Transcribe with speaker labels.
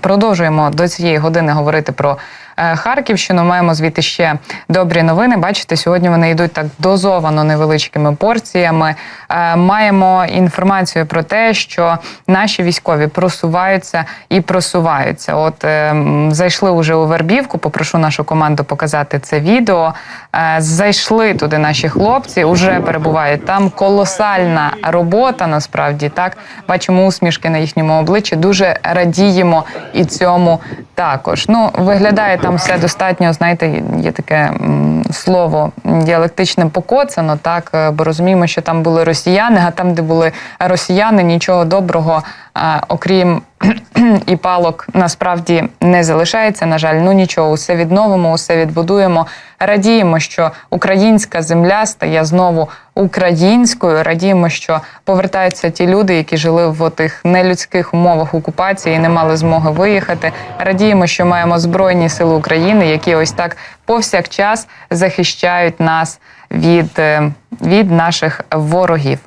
Speaker 1: Продовжуємо до цієї години говорити про е, Харківщину. Маємо звідти ще добрі новини. Бачите, сьогодні вони йдуть так дозовано невеличкими порціями. Е, Маємо інформацію про те, що наші військові просуваються і просуваються. От е, зайшли уже у Вербівку. Попрошу нашу команду показати це відео. Зайшли туди наші хлопці, уже перебувають там. Колосальна робота. Насправді так бачимо усмішки на їхньому обличчі. Дуже радіємо і цьому також. Ну виглядає там все достатньо. Знаєте, є таке слово діалектичне покоцано, так е, бо розуміємо, що там були росіяни, а там, де були росіяни, нічого доброго, е, окрім і палок насправді не залишається. На жаль, ну нічого, усе відновимо, усе відбудуємо. Радіємо, що українська земля стає знову українською. Радіємо, що повертаються ті люди, які жили в тих нелюдських умовах окупації і не мали змоги виїхати. Радіємо, що маємо збройні сили України, які ось так повсякчас захищають нас від, е, від наших ворогів.